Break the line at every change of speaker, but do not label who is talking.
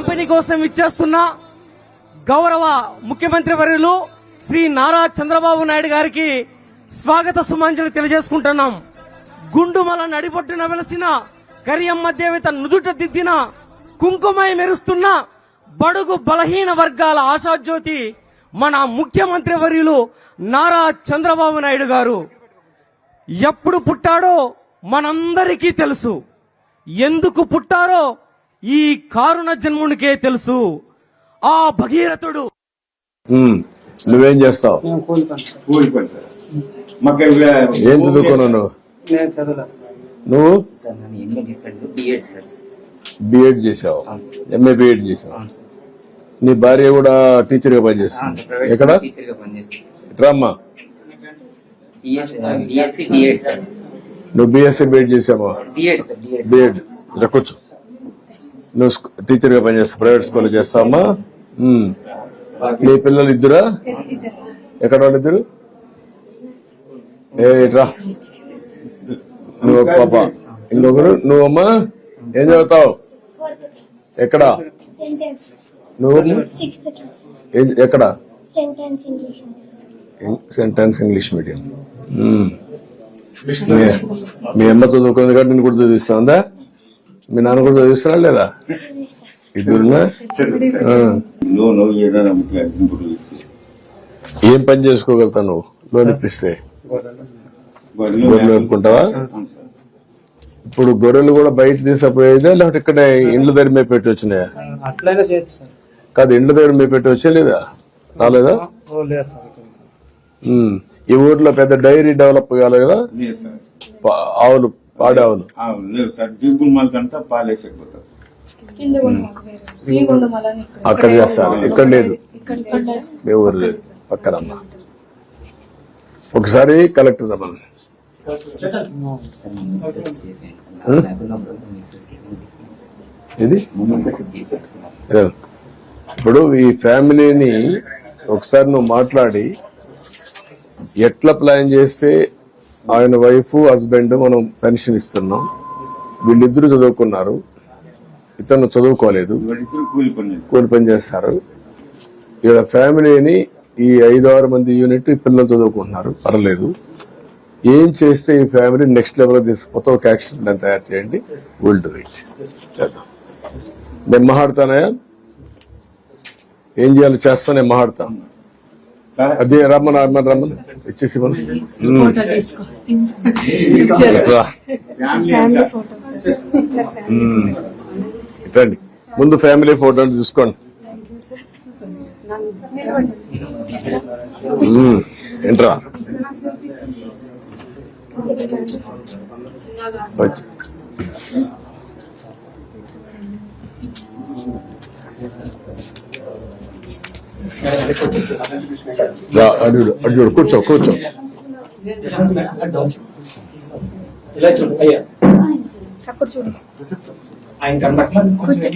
పంపిణీ కోసం ఇచ్చేస్తున్న గౌరవ ముఖ్యమంత్రి వర్యులు శ్రీ నారా చంద్రబాబు నాయుడు గారికి స్వాగత సుమాంజలి తెలియజేసుకుంటున్నాం. గుండుమల నడిపొట్టున వెలసిన కరియమ్మ దేవత నుదుట దిద్దిన కుంకుమై మెరుస్తున్న బడుగు బలహీన వర్గాల ఆశాజ్యోతి మన ముఖ్యమంత్రి వర్యులు నారా చంద్రబాబు నాయుడు గారు. ఎప్పుడు పుట్టాడో మనందరికీ తెలుసు. ఎందుకు పుట్టారో ఈ కారుణ జన్మునికే తెలుసు. ఆ భగీరథుడు.
నువ్వేం చేస్తావు? ఏం చదువుకున్నావు నువ్వు? నువ్వు?
బిఎడ్
చేసావు. ఎంఏ బిఎడ్ చేసావు. నీ భార్య కూడా
టీచర్గా
పనిచేస్తుంది. ఎక్కడ? రామ్మా. నువ్వు బిఎస్సీ బిఎడ్ చేసావా?
బిఎడ్
ఇలా కూర్చో. నువ్వు టీచర్గా పనిచేస్తావు ప్రైవేట్ స్కూల్ చేస్తావమ్మా ఉమ్. నీ పిల్లలు ఇద్దరా? ఎక్కడ వాళ్ళు ఇద్దరు? ఏ రా నువ్వు పాప. ఇంకొకరు? నువ్వమ్మా ఏం చదువుతావు? ఎక్కడ? నువ్వు? ఎక్కడ?
సెంటెన్స్ ఇంగ్లీష్
మీడియం మీ- మీ అమ్మ చదువుకుంది కాబట్టి నేను కూడా చదివిస్తుందా? మీ నాన్న కూడా చదివిస్తున్నా లేదా? ఇద్దరునా ఆ.
లోన్ ఏదైనా ముఖ్య ఇంపుడు ఇచ్చి.
ఏం పని చేసుకోగలుగుతావు నువ్వు? లోన్ ఇప్పిస్తే.
గొర్రెలు
అనుకుంటావా ఇప్పుడు గొర్రెలు కూడా బయట తీసుకుపోయేదా లేకపోతే ఇక్కడ ఇండ్ల దగ్గర మేము పెట్టి వచ్చినాయా కాదు ఇండ్ల దగ్గర మేము పెట్టి వచ్చే లేదా రాలేదా. ఈ ఊర్లో పెద్ద డైరీ డెవలప్ కాలేదు కదా? ఆవులు పాడే ఆవులు
అవును లేదు సార్ దిగులు మాలకంతా పాలేసకపోతారు
కింద కూడా మాకు వేరే ఫ్రీగా ఉండమని ఇక్కడ
అక్కడ చేస్తారు. ఇక్కడ లేదు. మీ ఊరు లేదు. పక్కనమ్మ ఒకసారి కలెక్టర్ రమ్మని
సార్ మా మిస్సెస్ చేసేయండి సార్ నాకు లేకుండా ఉన్నప్పుడు మిస్సెస్
ఇది
మిస్సెస్ చేసేయండి సార్
ఇదో. ఇప్పుడు ఈ ఫ్యామిలీని ఒకసారి నువ్వు మాట్లాడి ఎట్లా ప్లాన్ చేస్తే ఆయన వైఫ్ హస్బెండ్ మనం పెన్షన్ ఇస్తున్నాం. వీళ్ళిద్దరూ చదువుకున్నారు. ఇతను చదువుకోలేదు.
కూలి పని
చేస్తారు. ఇక్కడ ఫ్యామిలీని ఈ ఐదు ఆరు మంది యూనిట్ ఈ పిల్లలు చదువుకుంటున్నారు. పర్లేదు. ఏం చేస్తే ఈ ఫ్యామిలీ నెక్స్ట్ లెవెల్ తీసుకుపోతే ఒక యాక్షన్ ప్లాన్ తయారు చేయండి. విల్ డూ ఇట్ చేద్దాం. నేను మాట్లాడతానయా ఏం చేయాలో చేస్తా నేను మాట్లాడతాను.
సార్
అదే రమ్మని రమ్మని రమ్మని. ఇచ్చేసి. రండి ముందు ఫ్యామిలీ ఫోటో తీసుకోండి. ఏంట్రా? వచ్చి అటు చూడు కూర్చో కూర్చో.
ఇలా చూడు అయ్యా. ఆయన కనబట్ల
కొంచెం